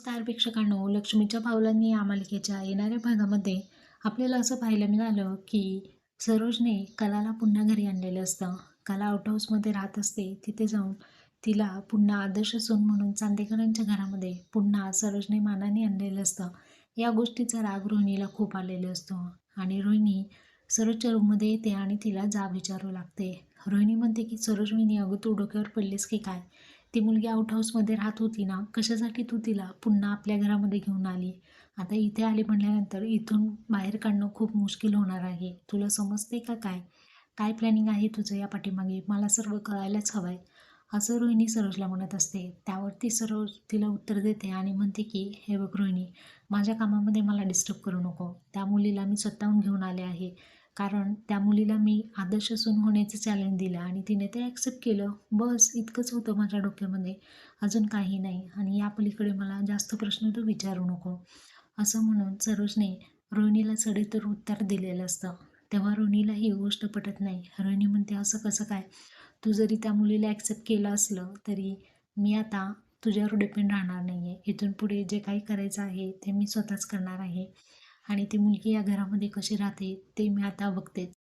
नमस्कार प्रेक्षकांनो. लक्ष्मीच्या पावलांनी या मालिकेच्या येणाऱ्या भागामध्ये आपल्याला असं पाहायला मिळालं की सरोजने कलाला पुन्हा घरी आणलेलं असतं. कला आउट हाऊसमध्ये राहत असते. तिथे जाऊन तिला पुन्हा आदर्श सून म्हणून चांदेकरांच्या घरामध्ये पुन्हा सरोजने मानाने आणलेलं असतं. या गोष्टीचा राग रोहिणीला खूप आलेला असतो आणि रोहिणी सरोजच्या रूममध्ये येते आणि तिला जाब विचारू लागते. रोहिणी म्हणते की सरोज मी अगं तू डोक्यावर पडलीस की काय? ती मुलगी आउट हाऊसमध्ये राहत होती ना कशासाठी तू तिला पुन्हा आपल्या घरामध्ये घेऊन आली? आता इथे आली म्हणल्यानंतर इथून बाहेर काढणं खूप मुश्किल होणार आहे. तुला समजते का काय? काय प्लॅनिंग आहे तुझं या पाठीमागे? मला सर्व कळायलाच हवं आहे असं रोहिणी सरोजला म्हणत असते. त्यावरती सरोज तिला उत्तर देते आणि म्हणते की हे बघ रोहिणी माझ्या कामामध्ये मला डिस्टर्ब करू नको. त्या मुलीला मी स्वतःहून घेऊन आले आहे. कारण त्या मुलीला मी आदर्श सून होण्याचं चॅलेंज दिलं आणि तिने ते ॲक्सेप्ट केलं. बस इतकंच होतं माझ्या डोक्यामध्ये. अजून काही नाही आणि या पलीकडे मला जास्त प्रश्न तू विचारू नको. असं म्हणून सरोजने रोहिणीला सडेतर उत्तर दिलेलं असतं. तेव्हा रोहिणीला ही गोष्ट पटत नाही. रोहिणी म्हणते असं कसं काय? तू जरी त्या मुलीला ॲक्सेप्ट केलं असलं तरी मी आता तुझ्यावर डिपेंड राहणार नाही आहे इथून पुढे जे काही करायचं आहे ते मी स्वतःच करणार आहे. आणि ती मुलगी या घरामध्ये कशी राहते ते मी आता बघतेच.